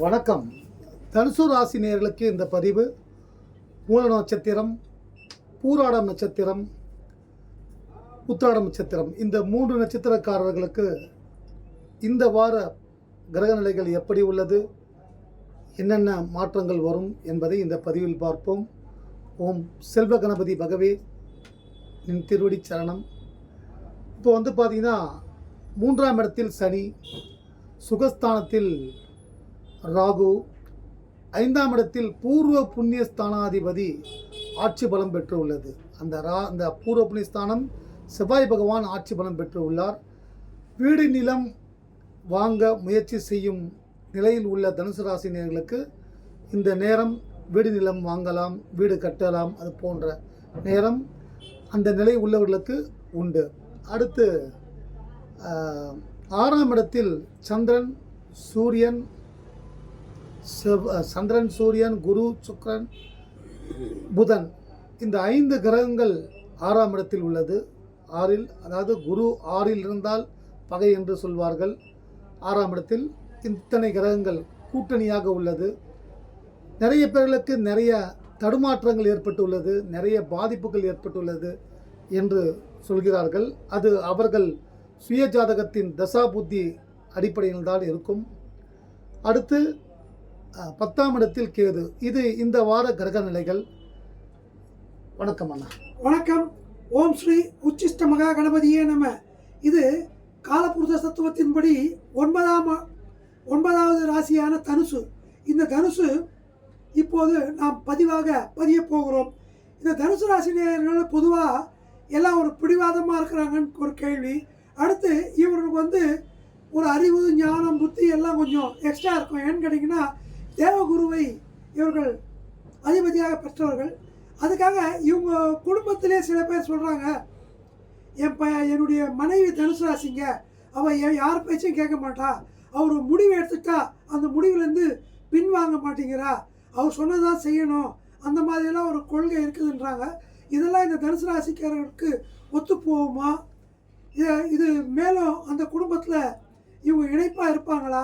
வணக்கம். தனுசு ராசி நேர்களுக்கு இந்த பதிவு. மூல நட்சத்திரம் பூராடம் நட்சத்திரம் உத்திராடம் நட்சத்திரம். இந்த மூன்று நட்சத்திரக்காரர்களுக்கு இந்த வார கிரக நிலைகள் எப்படி உள்ளது? என்னென்ன மாற்றங்கள் வரும் என்பதை இந்த பதிவில் பார்ப்போம். ஓம் செல்வ கணபதி பகவே நின் திருவடி சரணம். இப்போ வந்து பார்த்திங்கன்னா மூன்றாம் இடத்தில் சனி சுகஸ்தானத்தில் ராகு ஐந்தாம் இடத்தில் பூர்வ புண்ணிய ஸ்தானாதிபதி ஆட்சி பலம் பெற்று உள்ளது அந்த ரா அந்த பூர்வ புண்ணிய ஸ்தானம் செவ்வாய் பகவான் ஆட்சி பலம் பெற்று உள்ளார் வீடு நிலம் வாங்க முயற்சி செய்யும் நிலையில் உள்ள தனுசு ராசினியர்களுக்கு இந்த நேரம் வீடு நிலம் வாங்கலாம் வீடு கட்டலாம் அது போன்ற நேரம் அந்த நிலை உள்ளவர்களுக்கு உண்டு. அடுத்து ஆறாம் இடத்தில் சந்திரன் சூரியன் சந்திரன் சூரியன் குரு சுக்ரன் புதன் இந்த ஐந்து கிரகங்கள் ஆறாம் இடத்தில் உள்ளது. ஆறில் அதாவது குரு ஆறில் இருந்தால் பகை என்று சொல்வார்கள். ஆறாம் இடத்தில் இத்தனை கிரகங்கள் கூட்டணியாக உள்ளது. நிறைய பேர்களுக்கு நிறைய தடுமாற்றங்கள் ஏற்பட்டுள்ளது நிறைய பாதிப்புகள் ஏற்பட்டுள்ளது என்று சொல்கிறார்கள். அது அவர்கள் சுய ஜாதகத்தின் தசா புத்தி அடிப்படையில் தான் இருக்கும். அடுத்து பத்தாம் இடத்தில் கேது. இது இந்த வார கிரக நிலைகள். வணக்கம் அண்ணா. வணக்கம். ஓம் ஸ்ரீ உச்சிஷ்ட மகா கணபதியே நம. இது காலபுருஷ தத்துவத்தின்படி ஒன்பதாம் ஒன்பதாவது ராசியான தனுசு. இந்த தனுசு இப்போது நாம் பதிவாக பதிய போகிறோம். இந்த தனுசு ராசி நேயர்கள் பொதுவாக எல்லாம் ஒரு பிடிவாதமாக இருக்கிறாங்கன்னு ஒரு கேள்வி. அடுத்து இவர்களுக்கு வந்து ஒரு அறிவு ஞானம் புத்தி எல்லாம் கொஞ்சம் எக்ஸ்ட்ரா இருக்கும். ஏன்னு கேட்டிங்கன்னா தேவகுருவை இவர்கள் அதிபதியாக பெற்றவர்கள். அதுக்காக இவங்க குடும்பத்திலே சில பேர் சொல்கிறாங்க என் ப என்னுடைய மனைவி தனுசு ராசிங்க அவள் யார் பேச்சையும் கேட்க மாட்டா. அவர் முடிவு எடுத்துட்டா அந்த முடிவுலேருந்து பின்வாங்க மாட்டேங்கிறா. அவர் சொன்னதான் செய்யணும். அந்த மாதிரியெல்லாம் ஒரு கொள்கை இருக்குதுன்றாங்க. இதெல்லாம் இந்த தனுசு ராசிக்காரர்களுக்கு ஒத்து போகுமா? இது மேலும் அந்த குடும்பத்தில் இவங்க இணைப்பாக இருப்பாங்களா?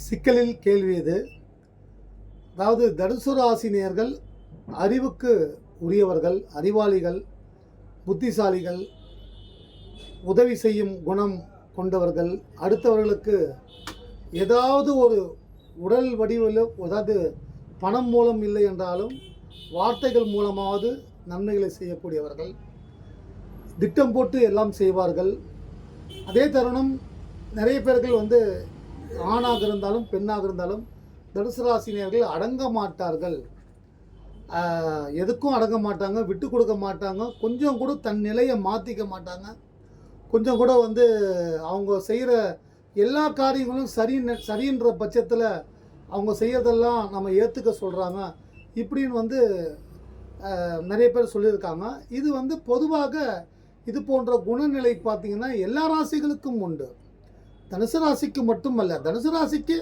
சிக்கலில் கேள்வி இது. அதாவது தனுசு ராசினியர்கள் அறிவுக்கு உரியவர்கள் அறிவாளிகள் புத்திசாலிகள் உதவி செய்யும் குணம் கொண்டவர்கள் அடுத்தவர்களுக்கு ஏதாவது ஒரு உடல் வடிவில் அதாவது பணம் மூலம் இல்லை என்றாலும் வார்த்தைகள் மூலமாவது நன்மைகளை செய்யக்கூடியவர்கள். திட்டம் போட்டு எல்லாம் செய்வார்கள். அதே தருணம் நிறைய பேர்கள் வந்து ஆணாக இருந்தாலும் பெண்ணாக இருந்தாலும் தனுசு ராசினியர்கள் அடங்க மாட்டார்கள். எதுக்கும் அடங்க மாட்டாங்க விட்டு கொடுக்க மாட்டாங்க. கொஞ்சம் கூட தன் நிலையை மாற்றிக்க மாட்டாங்க. கொஞ்சம் கூட வந்து அவங்க செய்கிற எல்லா காரியங்களும் சரி சரின்ற பட்சத்தில் அவங்க செய்யறதெல்லாம் நம்ம ஏற்றுக்க சொல்கிறாங்க இப்படின்னு வந்து நிறைய பேர் சொல்லியிருக்காங்க. இது வந்து பொதுவாக இது போன்ற குணநிலை பார்த்தீங்கன்னா எல்லா ராசிகளுக்கும் உண்டு. தனுசு ராசிக்கு மட்டுமல்ல தனுசு ராசிக்கு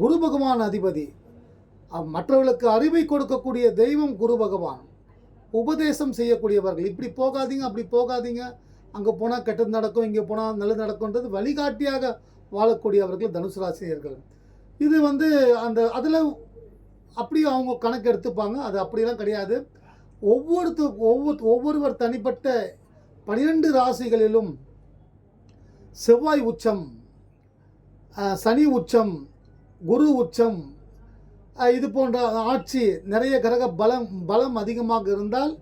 குரு பகவான் அதிபதி. மற்றவர்களுக்கு அறிவை கொடுக்கக்கூடிய தெய்வம் குரு பகவான். உபதேசம் செய்யக்கூடியவர்கள். இப்படி போகாதீங்க அப்படி போகாதீங்க. அங்கே போனால் கெட்டது நடக்கும் இங்கே போனால் நல்லது நடக்கும்ன்றது வழிகாட்டியாக வாழக்கூடியவர்கள் தனுசு ராசினியர்கள். இது வந்து அந்த அதில் அப்படி அவங்க கணக்கு எடுத்துப்பாங்க. அது அப்படிலாம் கிடையாது. ஒவ்வொருத்து ஒவ்வொரு ஒவ்வொருவர் தனிப்பட்ட பனிரெண்டு ராசிகளிலும் செவ்வாய் உச்சம் சனி உச்சம் குரு உச்சம் இது போன்ற ஆட்சி நிறைய கிரக பலம் பலம் அதிகமாக இருந்தால்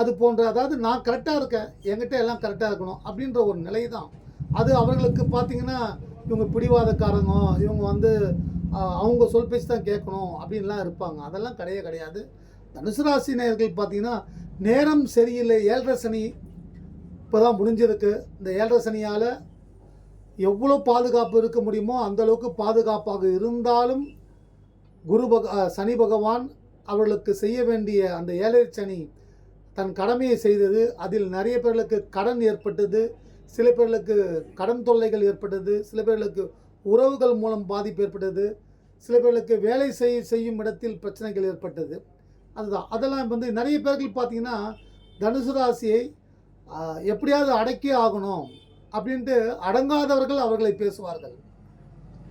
அது போன்ற அதாவது நான் கரெக்டாக இருக்கேன் என்கிட்ட எல்லாம் கரெக்டாக இருக்கணும் அப்படின்ற ஒரு நிலை தான் அது அவர்களுக்கு பார்த்திங்கன்னா இவங்க பிடிவாதக்காரங்க இவங்க வந்து அவங்க சொல் பேச்சு தான் கேட்கணும் அப்படின்லாம் இருப்பாங்க. அதெல்லாம் கிடையவே கிடையாது. தனுசு ராசி நேயர்கள் பார்த்தீங்கன்னா நேரம் சரியில்லை ஏழரை சனி இப்போ தான் முடிஞ்சிருக்கு. இந்த ஏழரை சனியால் எவ்வளோ பாதுகாப்பு இருக்க முடியுமோ அந்த அளவுக்கு பாதுகாப்பாக இருந்தாலும் குரு பக சனி பகவான் அவர்களுக்கு செய்ய வேண்டிய அந்த ஏழை சனி தன் கடமையை செய்தது அதில் நிறைய பேர்களுக்கு கடன் ஏற்பட்டது சில பேர்களுக்கு கடன் தொல்லைகள் ஏற்பட்டது சில பேர்களுக்கு உறவுகள் மூலம் பாதிப்பு ஏற்பட்டது சில பேர்களுக்கு வேலை செய் செய்யும் இடத்தில் பிரச்சனைகள் ஏற்பட்டது. அதுதான். அதெல்லாம் வந்து நிறைய பேர்கள் பார்த்திங்கன்னா தனுசு ராசியை எப்படியாவது அடக்கி ஆகணும். அப்படின்ட்டு அடங்காதவர்கள் அவர்களை பேசுவார்கள்.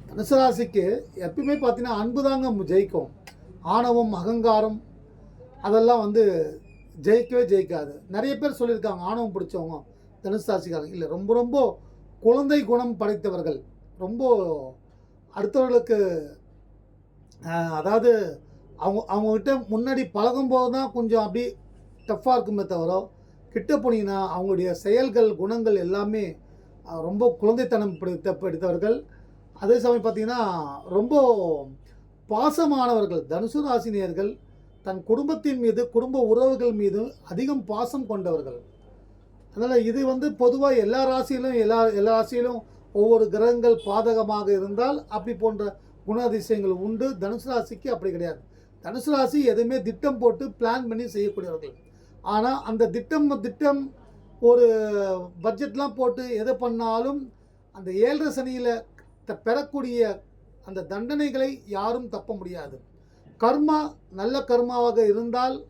தனுசராசிக்கு எப்பயுமே பார்த்தீங்கன்னா அன்பு தாங்க ஜெயிக்கும். ஆணவம் அகங்காரம் அதெல்லாம் வந்து ஜெயிக்கவே ஜெயிக்காது. நிறைய பேர் சொல்லியிருக்காங்க ஆணவம் பிடிச்சவங்க தனுசு ராசிக்காரங்க இல்லை ரொம்ப ரொம்ப குழந்தை குணம் படைத்தவர்கள். ரொம்ப அடுத்தவர்களுக்கு அதாவது அவங்க அவங்கக்கிட்ட முன்னாடி பழகும்போது தான் கொஞ்சம் அப்படி டஃப்பாக இருக்குமே தவிர கிட்ட போனீங்கன்னா அவங்களுடைய செயல்கள் குணங்கள் எல்லாமே ரொம்ப குழந்தைத்தனம் பிடித்த பிடித்தவர்கள். அதே சமயம் பார்த்தீங்கன்னா ரொம்ப பாசமானவர்கள் தனுசு ராசினியர்கள் தன் குடும்பத்தின் மீது குடும்ப உறவுகள் மீது அதிகம் பாசம் கொண்டவர்கள். அதனால் இது வந்து பொதுவாக எல்லா ராசியிலும் எல்லா எல்லா ராசியிலும் ஒவ்வொரு கிரகங்கள் பாதகமாக இருந்தால் அப்படி போன்ற குணாதிசயங்கள் உண்டு. தனுசு ராசிக்கு அப்படி கிடையாது. தனுசு ராசி எதுவுமே திட்டம் போட்டு பிளான் பண்ணி செய்யக்கூடியவர்கள். ஆனால் அந்த திட்டம் திட்டம் ஒரு பட்ஜெட்லாம் போட்டு எதை பண்ணாலும் அந்த ஏழரை சனியில் த- பெறக்கூடிய அந்த தண்டனைகளை யாரும் தப்ப முடியாது. கர்மா நல்ல கர்மாவாக இருந்தால்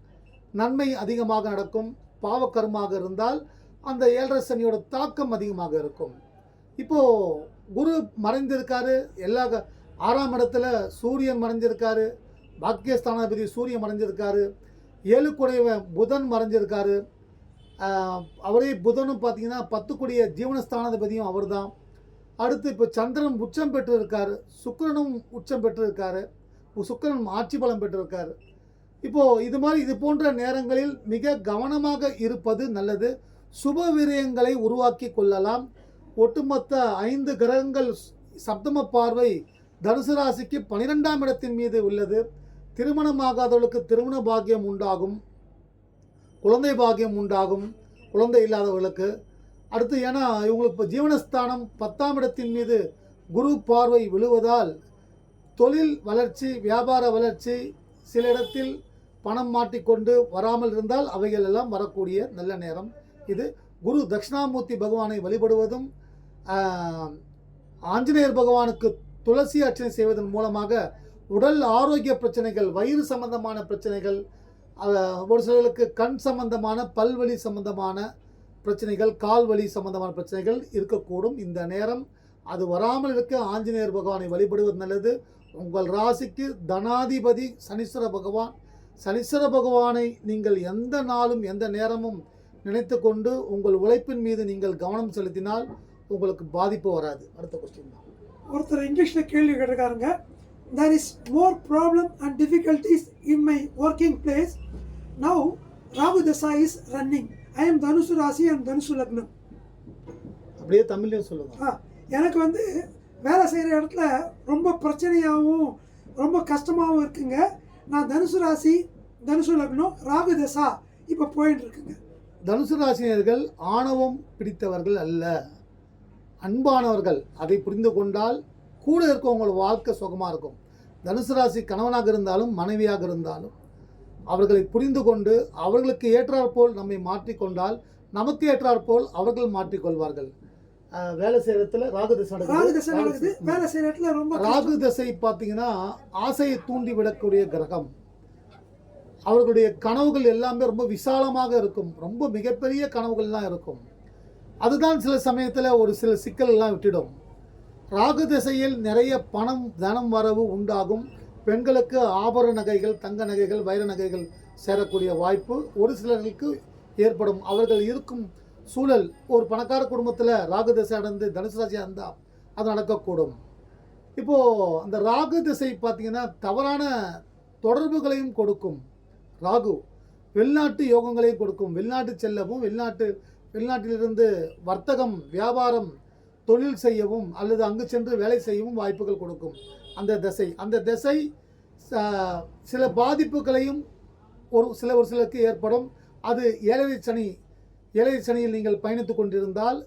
நன்மை அதிகமாக நடக்கும் பாவ கர்மாக இருந்தால் அந்த ஏழரை சனியோட தாக்கம் அதிகமாக இருக்கும். இப்போது குரு மறைந்திருக்காரு எல்லா ஆறாம் இடத்துல சூரியன் மறைஞ்சிருக்காரு பாக்கியஸ்தானாதிபதி சூரியன் மறைஞ்சிருக்காரு ஏழுக்குடையவன் புதன் மறைஞ்சிருக்காரு அவரே புதனும் பார்த்தீங்கன்னா பத்துக்குடிய ஜீவனஸ்தானாதிபதியும் அவர்தான். அடுத்து இப்போ சந்திரன் உச்சம் பெற்று இருக்கார் சுக்கிரனும் உச்சம் பெற்று இருக்கார் சுக்கிரன் ஆட்சி பலம் பெற்றிருக்காரு. இப்போது இது மாதிரி இது போன்ற நேரங்களில் மிக கவனமாக இருப்பது நல்லது. சுப விரயங்களை உருவாக்கி கொள்ளலாம். ஒட்டுமொத்த ஐந்து கிரகங்கள் சப்தம பார்வை தனுசு ராசிக்கு பனிரெண்டாம் இடத்தின் மீது உள்ளது. திருமணமாகாதவர்களுக்கு திருமண பாக்கியம் உண்டாகும். குழந்தை பாக்கியம் உண்டாகும் குழந்தை இல்லாதவர்களுக்கு. அடுத்து ஏன்னா இவங்களுக்கு இப்போ ஜீவனஸ்தானம் பத்தாம் இடத்தின் மீது குரு பார்வை விழுவதால் தொழில் வளர்ச்சி வியாபார வளர்ச்சி சில இடத்தில் பணம் மாட்டிக்கொண்டு வராமல் இருந்தால் அவைகள் எல்லாம் வரக்கூடிய நல்ல நேரம். இது குரு தட்சிணாமூர்த்தி பகவானை வழிபடுவதும் ஆஞ்சநேயர் பகவானுக்கு துளசி அர்ச்சனை செய்வதன் மூலமாக உடல் ஆரோக்கிய பிரச்சனைகள் வயிறு சம்பந்தமான பிரச்சனைகள் ஒரு சிலருக்கு கண் சம்பந்தமான பல்வழி சம்பந்தமான பிரச்சனைகள் கால் வலி சம்பந்தமான பிரச்சனைகள் இருக்கக்கூடும். இந்த நேரம் அது வராமல் இருக்க ஆஞ்சநேயர் பகவானை வழிபடுவது நல்லது. உங்கள் ராசிக்கு தனாதிபதி சனீஸ்வர பகவான். சனீஸ்வர பகவானை நீங்கள் எந்த நாளும் எந்த நேரமும் நினைத்து கொண்டு உங்கள் உழைப்பின் மீது நீங்கள் கவனம் செலுத்தினால் உங்களுக்கு பாதிப்பு வராது. அடுத்த கொஸ்டின் தான். ஒருத்தர் இங்கிலீஷில் கேள்வி கேட்டிருக்காருங்க. There is more problem and difficulties in my working place now Rahu தசா இஸ் ரன்னிங் ஐ எம் தனுசு ராசி அண்ட் தனுசு லக்னம் அப்படியே தமிழ்லையும் சொல்லுங்க. ஆ எனக்கு வந்து வேலை செய்கிற இடத்துல ரொம்ப பிரச்சனையாகவும் ரொம்ப கஷ்டமாகவும் இருக்குங்க. நான் தனுசு ராசி தனுசு லக்னம் ராகு தசா இப்போ போயிட்டு இருக்குங்க. தனுசு ராசினியர்கள் ஆணவம் பிடித்தவர்கள் அல்ல. அன்பானவர்கள் அதை புரிந்து கொண்டால் கூட இருக்கவங்களோட வாழ்க்கை சுகமாக இருக்கும். தனுசு ராசி கணவனாக இருந்தாலும் மனைவியாக இருந்தாலும் அவர்களை புரிந்து கொண்டு அவர்களுக்கு ஏற்றாற்போல் நம்மை மாற்றிக்கொண்டால் நமக்கு ஏற்றாற்போல் அவர்கள் மாற்றிக்கொள்வார்கள் வேலை ராகு தசை ராகு தசை நடக்குது. வேலை செய்கிற இடத்துல ரொம்ப. ராகு தசை பார்த்தீங்கன்னா ஆசையை தூண்டி விடக்கூடிய கிரகம். அவர்களுடைய கனவுகள் எல்லாமே ரொம்ப விசாலமாக இருக்கும். ரொம்ப மிகப்பெரிய கனவுகள்லாம் இருக்கும். அதுதான் சில சமயத்தில் ஒரு சில சிக்கலெல்லாம் விட்டுடும். ராகு திசையில் நிறைய பணம் தனம் வரவு உண்டாகும். பெண்களுக்கு ஆபரண நகைகள் தங்க நகைகள் வைர நகைகள் சேரக்கூடிய வாய்ப்பு ஒரு சிலருக்கு ஏற்படும். அவர்கள் இருக்கும் சூழல் ஒரு பணக்கார குடும்பத்தில் ராகு திசை அடைந்து தனுசு ராசி இருந்தால் அது நடக்கக்கூடும். இப்போது அந்த ராகு திசை பார்த்திங்கன்னா தவறான தொடர்புகளையும் கொடுக்கும். ராகு வெளிநாட்டு யோகங்களையும் கொடுக்கும். வெளிநாட்டு செல்லவும் வெளிநாட்டு வெளிநாட்டிலிருந்து வர்த்தகம் வியாபாரம் தொழில் செய்யவும் அல்லது அங்கு சென்று வேலை செய்யவும் வாய்ப்புகள் கொடுக்கும். அந்த திசை அந்த திசை சில பாதிப்புகளையும் ஒரு சில ஒரு சிலருக்கு ஏற்படும். அது ஏழரை சனி ஏழரை சனியில் நீங்கள் பயணித்து கொண்டிருந்தால்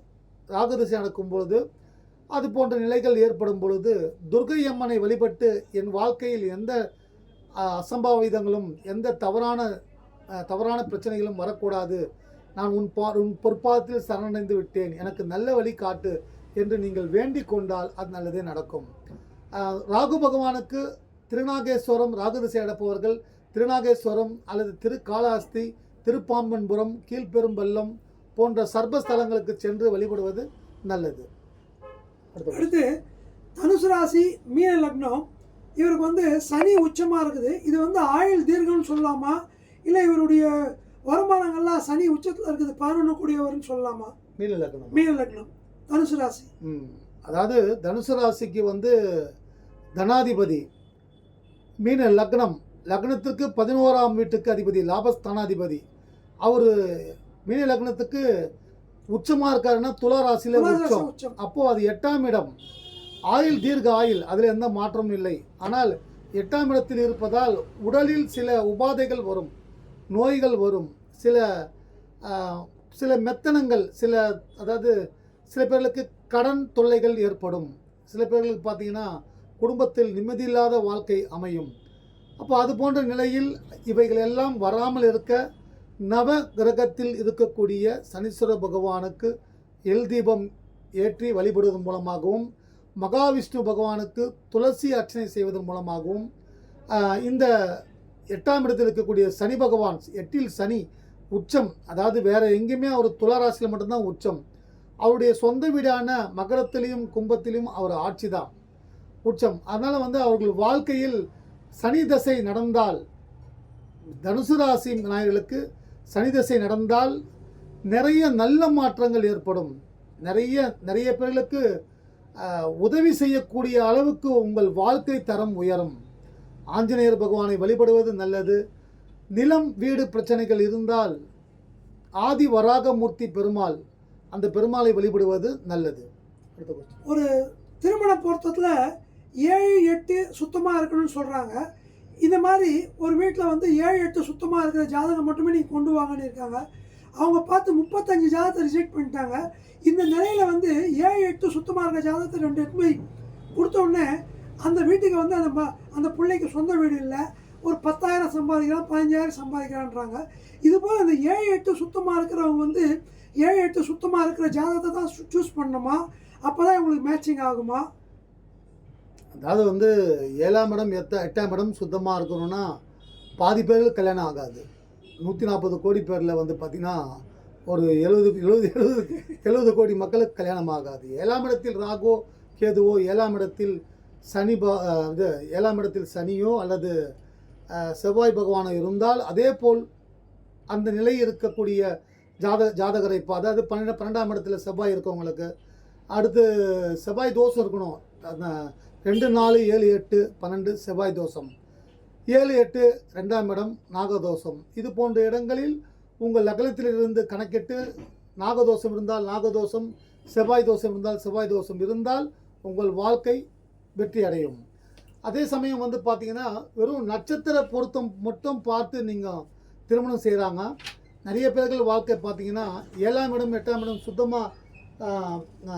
ராகு திசை நடக்கும் பொழுது அது போன்ற நிலைகள் ஏற்படும் பொழுது துர்கை அம்மனை வழிபட்டு என் வாழ்க்கையில் எந்த அசம்பாவிதங்களும் எந்த தவறான தவறான பிரச்சனைகளும் வரக்கூடாது. நான் உன் பா உன் பொற்பாதத்தில் சரணடைந்து விட்டேன். எனக்கு நல்ல வழி காட்டு என்று நீங்கள் வேண்டிக் கொண்டால் அது நல்லதே நடக்கும். ராகு பகவானுக்கு திருநாகேஸ்வரம் ராகு திசை அடப்பவர்கள் திருநாகேஸ்வரம் அல்லது திருக்காளாஸ்தி திருப்பாம்பன்புரம் கீழ்பெரும்பள்ளம் போன்ற சர்பஸ்தலங்களுக்கு சென்று வழிபடுவது நல்லது. அடுத்து தனுசு ராசி மீன லக்னம் இவருக்கு வந்து சனி உச்சமாக இருக்குது. இது வந்து ஆயுள் தீர்க்கம்னு சொல்லலாமா இல்லை இவருடைய வருமானங்கள்லாம் சனி உச்சத்தில் இருக்குது பதினொன்று கூடியவர்னு சொல்லலாமா மீன லக்னம். மீன லக்னம். தனுசு ராசி. அதாவது தனுசு ராசிக்கு வந்து தனாதிபதி மீன லக்னம். லக்னத்துக்கு பதினோராம் வீட்டுக்கு அதிபதி லாபஸ்தானாதிபதி. அவர் மீன லக்னத்துக்கு உச்சமாக இருக்காருன்னா துலா ராசியில் உச்சம். அப்போது அது எட்டாம் இடம். ஆயுள் தீர்க்க ஆயுள் அதில் எந்த மாற்றமும் இல்லை. ஆனால் எட்டாம் இடத்தில் இருப்பதால் உடலில் சில உபாதைகள் வரும் நோய்கள் வரும். சில சில மெத்தனங்கள் சில அதாவது சில பேர்களுக்கு கடன் தொல்லைகள் ஏற்படும். சில பேர்களுக்கு பார்த்தீங்கன்னா குடும்பத்தில் நிம்மதியில்லாத வாழ்க்கை அமையும். அப்போ அது போன்ற நிலையில் இவைகள் எல்லாம் வராமல் இருக்க நவ கிரகத்தில் இருக்கக்கூடிய சனீஸ்வர பகவானுக்கு எல் தீபம் ஏற்றி வழிபடுவதன் மூலமாகவும் மகாவிஷ்ணு பகவானுக்கு துளசி அர்ச்சனை செய்வதன் மூலமாகவும் இந்த எட்டாம் இடத்தில் இருக்கக்கூடிய சனி பகவான் எட்டில் சனி உச்சம் அதாவது வேறு எங்கேயுமே அவர் துளராசியில் மட்டும்தான் உச்சம். அவருடைய சொந்த வீடான மகரத்திலையும் கும்பத்திலையும் அவர் ஆட்சி தான் உச்சம். அதனால் வந்து அவர்கள் வாழ்க்கையில் சனி தசை நடந்தால் தனுசு ராசி நாயர்களுக்கு சனி தசை நடந்தால் நிறைய நல்ல மாற்றங்கள் ஏற்படும். நிறைய நிறைய பேர்களுக்கு உதவி செய்யக்கூடிய அளவுக்கு உங்கள் வாழ்க்கை தரம் உயரும். ஆஞ்சநேயர் பகவானை வழிபடுவது நல்லது. நிலம் வீடு பிரச்சனைகள் இருந்தால் ஆதி வராகமூர்த்தி பெருமாள் அந்த பெருமாளை வழிபடுவது நல்லது. ஒரு திருமண பொருத்தத்தில் ஏழு எட்டு சுத்தமாக இருக்கணும்னு சொல்கிறாங்க இந்த மாதிரி ஒரு வீட்டில் வந்து ஏழு எட்டு சுத்தமாக இருக்கிற ஜாதகம் மட்டுமே நீங்கள் கொண்டு வாங்கன்னு இருக்காங்க. அவங்க பார்த்து முப்பத்தஞ்சு ஜாதகத்தை ரிஜெக்ட் பண்ணிட்டாங்க. இந்த நிலையில் வந்து ஏழு எட்டு சுத்தமாக இருக்கிற ஜாதகத்தை ரெண்டு எட்டு போய் கொடுத்த உடனே அந்த வீட்டுக்கு வந்து அந்த அந்த பிள்ளைக்கு சொந்த வீடு இல்லை. ஒரு பத்தாயிரம் சம்பாதிக்கிறான் பதினஞ்சாயிரம் சம்பாதிக்கிறான்றாங்க. இதுபோல் அந்த இந்த ஏழு எட்டு சுத்தமாக இருக்கிறவங்க வந்து ஏழு எட்டு சுத்தமாக இருக்கிற ஜாதகத்தை தான் சூஸ் பண்ணணுமா? அப்போ தான் இவங்களுக்கு மேட்சிங் ஆகுமா? அதாவது வந்து ஏழாம் இடம் எத்த எட்டாம் இடம் சுத்தமாக இருக்கணும்னா பாதி பேருக்கு கல்யாணம் ஆகாது. நூற்றி நாற்பது கோடி பேரில் வந்து பார்த்திங்கன்னா ஒரு எழுபது எழுபது எழுபது எழுபது கோடி மக்களுக்கு கல்யாணம் ஆகாது. ஏழாம் இடத்தில் ராகோ கேதுவோ ஏழாம் இடத்தில் சனி பா இது ஏழாம் இடத்தில் சனியோ அல்லது செவ்வாய் பகவானோ இருந்தால் அதே போல் அந்த நிலை இருக்கக்கூடிய ஜாத ஜாதகரை இப்போ அதாவது பன்னெண்டு பன்னெண்டாம் இடத்துல செவ்வாய் இருக்கவங்களுக்கு அடுத்து செவ்வாய் தோஷம் இருக்கணும். அந்த ரெண்டு நாலு ஏழு எட்டு பன்னெண்டு செவ்வாய் தோஷம். ஏழு எட்டு ரெண்டாம் இடம் நாகதோஷம். இது போன்ற இடங்களில் உங்கள் லக்னத்திலிருந்து கணக்கிட்டு நாகதோஷம் இருந்தால் நாகதோஷம் செவ்வாய் தோஷம் இருந்தால் செவ்வாய் தோஷம் இருந்தால் உங்கள் வாழ்க்கை வெற்றி அடையும் அதே சமயம் வந்து பார்த்தீங்கன்னா வெறும் நட்சத்திர பொருத்தம் மட்டும் பார்த்து நீங்கள் திருமணம் செய்கிறாங்க நிறைய பேர்கள் வாழ்க்கை பார்த்தீங்கன்னா ஏழாம் இடம் எட்டாம் இடம் சுத்தமாக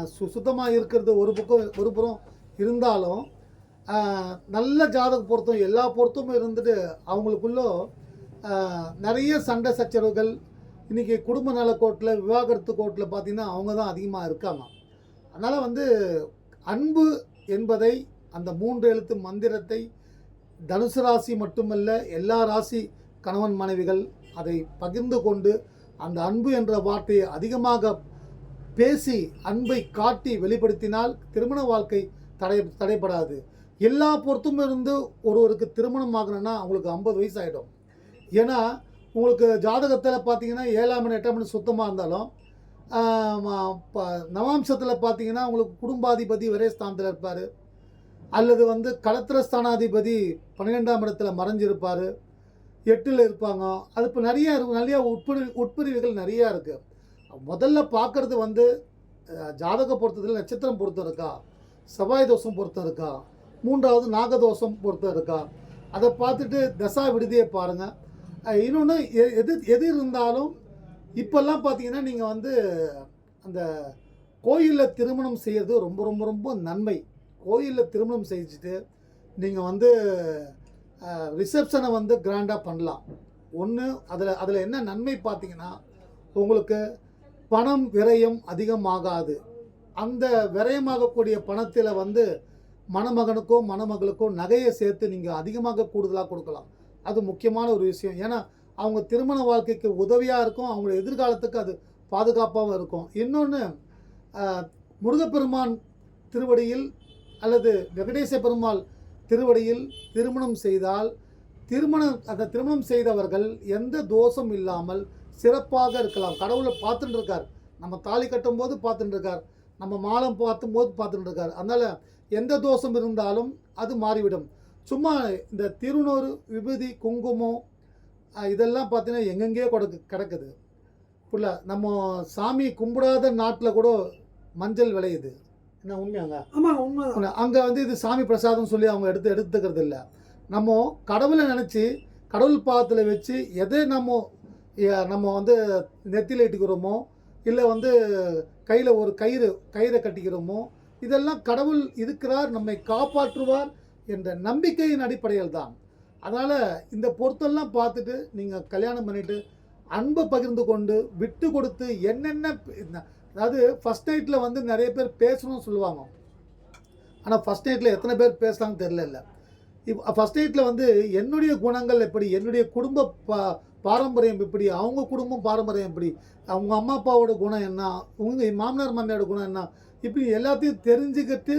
சு சுத்தமாக இருக்கிறது ஒரு பக்கம் ஒரு புறம் இருந்தாலும் நல்ல ஜாதக பொருத்தம் எல்லா பொருத்தமும் இருந்துட்டு அவங்களுக்குள்ள நிறைய சண்டை சச்சரவுகள் இன்றைக்கி குடும்ப நல கோர்ட்டில் விவாகரத்து கோர்ட்டில் பார்த்தீங்கன்னா அவங்க தான் அதிகமாக இருக்காங்க. அதனால் வந்து அன்பு என்பதை அந்த மூன்று எழுத்து மந்திரத்தை தனுசு ராசி மட்டுமல்ல எல்லா ராசி கணவன் மனைவிகள் அதை பகிர்ந்து கொண்டு அந்த அன்பு என்ற வார்த்தையை அதிகமாக பேசி அன்பை காட்டி வெளிப்படுத்தினால் திருமண வாழ்க்கை தடை தடைப்படாது எல்லா பொறுத்தும் இருந்து ஒருவருக்கு திருமணம் ஆகணும்னா அவங்களுக்கு ஐம்பது வயசு ஆகிடும் ஏன்னா உங்களுக்கு ஜாதகத்தில் பார்த்தீங்கன்னா ஏழாம் மணி எட்டாம் மணி சுத்தமாக இருந்தாலும் நவாம்சத்தில் பார்த்தீங்கன்னா உங்களுக்கு குடும்பாதிபதி ஒரே ஸ்தானத்தில் இருப்பார். அல்லது வந்து களத்திர ஸ்தானாதிபதி பன்னிரெண்டாம் இடத்துல மறைஞ்சிருப்பார் எட்டில் இருப்பாங்க. அது இப்போ நிறையா இருக்கும் நிறையா உட்பிரி உட்பிரிவுகள் நிறையா இருக்குது முதல்ல பார்க்குறது வந்து ஜாதக பொருத்தத்தில் நட்சத்திரம் பொருத்தம் இருக்கா? செவ்வாய் தோஷம் பொருத்தம் இருக்கா? மூன்றாவது நாகதோஷம் பொருத்தம் இருக்கா? அதை பார்த்துட்டு தசா விடுதியை பாருங்கள் இன்னொன்று எது எது இருந்தாலும் இப்போல்லாம் பார்த்தீங்கன்னா நீங்கள் வந்து அந்த கோயிலில் திருமணம் செய்கிறது ரொம்ப ரொம்ப ரொம்ப நன்மை. கோயிலில் திருமணம் செஞ்சுட்டு நீங்கள் வந்து ரிசப்ஷனை வந்து கிராண்டாக பண்ணலாம். ஒன்று அதில் அதில் என்ன நன்மை பார்த்தீங்கன்னா உங்களுக்கு பணம் விரயம் அதிகமாகாது. அந்த விரயமாகக்கூடிய பணத்தில் வந்து மணமகனுக்கோ மணமகளுக்கோ நகையை சேர்த்து நீங்கள் அதிகமாக கூடுதலாக கொடுக்கலாம். அது முக்கியமான ஒரு விஷயம். ஏன்னா அவங்க திருமண வாழ்க்கைக்கு உதவியாக இருக்கும் அவங்களோட எதிர்காலத்துக்கு அது பாதுகாப்பாகவும் இருக்கும். இன்னொன்று முருகப்பெருமான் திருவடியில் அல்லது வெங்கடேச பெருமாள் திருவடியில் திருமணம் செய்தால் திருமணம் அந்த திருமணம் செய்தவர்கள் எந்த தோஷம் இல்லாமல் சிறப்பாக இருக்கலாம். கடவுளை பார்த்துட்டு இருக்கார் நம்ம தாலி கட்டும் போது பார்த்துட்டு இருக்கார் நம்ம மாலம் பார்த்தும் போது பார்த்துட்டு இருக்கார் அதனால் எந்த தோஷம் இருந்தாலும் அது மாறிவிடும். சும்மா இந்த திருநூறு விபூதி குங்குமம் இதெல்லாம் பார்த்தீங்கன்னா எங்கெங்கேயோ கிடக்கு கிடக்குது. புள்ள நம்ம சாமி கும்பிடாத நாட்டில் கூட மஞ்சள் விளையுது. என்ன உண்மையாங்க. ஆமாங்க உண்மைதான். அங்கே வந்து இது சாமி பிரசாதம் சொல்லி அவங்க எடுத்து எடுத்துக்கிறது இல்லை. நம்ம கடவுளை நினச்சி கடவுள் பாதத்தில் வச்சு எதை நம்ம நம்ம வந்து நெத்தியில் இட்டுக்கிறோமோ இல்லை வந்து கையில் ஒரு கயிறு கயிறை கட்டிக்கிறோமோ இதெல்லாம் கடவுள் இருக்கிறார் நம்மை காப்பாற்றுவார் என்ற நம்பிக்கையின் அடிப்படையில் தான். அதனால் இந்த பொருத்தெல்லாம் பார்த்துட்டு நீங்கள் கல்யாணம் பண்ணிட்டு அன்பை பகிர்ந்து கொண்டு விட்டு கொடுத்து என்னென்ன அதாவது ஃபஸ்ட் நைட்டில் வந்து நிறைய பேர் பேசணும்னு சொல்லுவாங்க. ஆனால் ஃபஸ்ட் நைட்டில் எத்தனை பேர் பேசுகிறாங்க தெரில இல்லை இப்போ ஃபஸ்ட் நைட்டில் வந்து என்னுடைய குணங்கள் எப்படி என்னுடைய குடும்ப பா பாரம்பரியம் எப்படி அவங்க குடும்பம் பாரம்பரியம் எப்படி அவங்க அம்மா அப்பாவோட குணம் என்ன உங்கள் மாமனார் மாமியாரோட குணம் என்ன இப்படி எல்லாத்தையும் தெரிஞ்சுக்கிட்டு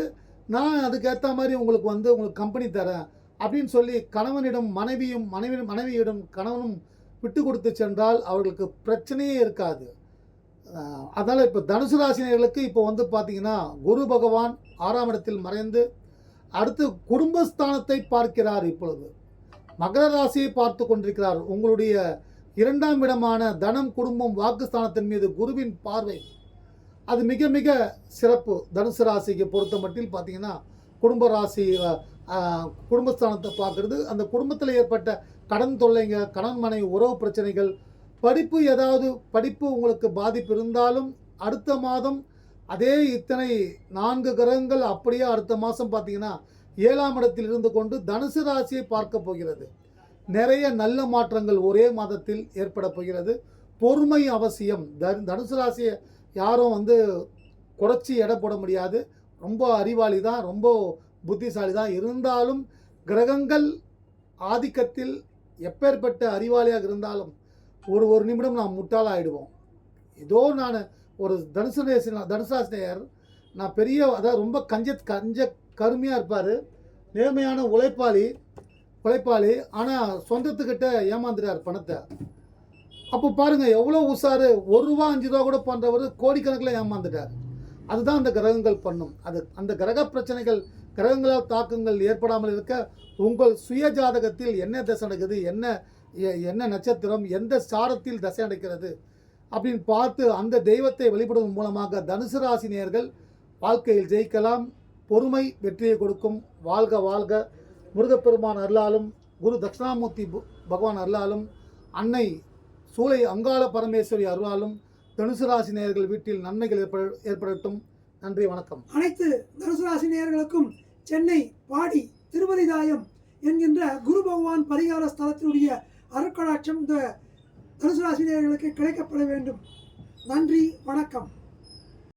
நான் அதுக்கேற்ற மாதிரி உங்களுக்கு வந்து உங்களுக்கு கம்பெனி தரேன் அப்படின்னு சொல்லி கணவனிடம் மனைவியும் மனைவி மனைவியிடம் கணவனும் விட்டு கொடுத்து சென்றால் அவர்களுக்கு பிரச்சனையே இருக்காது. அதனால் இப்போ தனுசு ராசினியர்களுக்கு இப்போ வந்து பார்த்தீங்கன்னா குரு பகவான் ஆறாம் இடத்தில் மறைந்து அடுத்து குடும்பஸ்தானத்தை பார்க்கிறார் இப்பொழுது. மகர ராசியை பார்த்து கொண்டிருக்கிறார். உங்களுடைய இரண்டாம் இடமான தனம் குடும்பம் வாக்குஸ்தானத்தின் மீது குருவின் பார்வை. அது மிக மிக சிறப்பு. தனுசு ராசிக்கு பொறுத்த மட்டில் பார்த்தீங்கன்னா குடும்ப ராசி குடும்பஸ்தானத்தை பார்க்கறது. அந்த குடும்பத்தில் ஏற்பட்ட கடன் தொல்லைங்க கடன் மனைவி உறவு பிரச்சனைகள் படிப்பு ஏதாவது படிப்பு உங்களுக்கு பாதிப்பு இருந்தாலும் அடுத்த மாதம் அதே இத்தனை நான்கு கிரகங்கள் அப்படியே அடுத்த மாதம் பார்த்தீங்கன்னா ஏழாம் இடத்தில் இருந்து கொண்டு தனுசு ராசியை பார்க்க போகிறது. நிறைய நல்ல மாற்றங்கள் ஒரே மாதத்தில் ஏற்பட போகிறது. பொறுமை அவசியம். தனு தனுசு ராசியை யாரும் வந்து குறைச்சி எடை போட முடியாது. ரொம்ப அறிவாளி தான் ரொம்ப புத்திசாலி தான் இருந்தாலும் கிரகங்கள் ஆதிக்கத்தில் எப்பேற்பட்ட அறிவாளியாக இருந்தாலும் ஒரு ஒரு நிமிடம் நாம் முட்டாளாயிடுவோம். ஏதோ நான் ஒரு தனுசு ராசி நான் பெரிய அதாவது ரொம்ப கஞ்ச கஞ்ச கருமையாக இருப்பார். நேர்மையான உழைப்பாளி உழைப்பாளி ஆனால் சொந்தத்துக்கிட்ட ஏமாந்துறார் பணத்தை. அப்போ பாருங்கள் எவ்வளோ உஷாரு. ஒரு ரூபா அஞ்சு ரூபா கூட பண்ணுறவர் கோடிக்கணக்கில் ஏமாந்துட்டார். அதுதான் அந்த கிரகங்கள் பண்ணும். அது அந்த கிரக பிரச்சனைகள் கிரகங்களால் தாக்கங்கள் ஏற்படாமல் இருக்க உங்கள் சுய ஜாதகத்தில் என்ன தசை நடக்குது என்ன என்ன நட்சத்திரம் எந்த சாரத்தில் தசை அடைக்கிறது அப்படின்னு பார்த்து அந்த தெய்வத்தை வழிபடுவதன் மூலமாக தனுசு ராசி நேர்கள் வாழ்க்கையில் ஜெயிக்கலாம். பொறுமை வெற்றியை கொடுக்கும். வாழ்க வாழ்க. முருகப்பெருமான் அருளாலும் குரு தட்சிணாமூர்த்தி பு- பகவான் அருளாலும் அன்னை சூளை அங்காள பரமேஸ்வரி அருளாலும் தனுசு ராசி நேயர்கள் வீட்டில் நன்மைகள் ஏற்பட ஏற்படட்டும். நன்றி வணக்கம். அனைத்து தனுசு ராசி நேயர்களுக்கும் சென்னை பாடி திருவதிதாயம் என்கின்ற குரு பகவான் பரிகார ஸ்தலத்தினுடைய அருட்கடாட்சம் இந்த தனுசு ராசினியர்களுக்கு கிடைக்கப்பட வேண்டும். நன்றி வணக்கம்.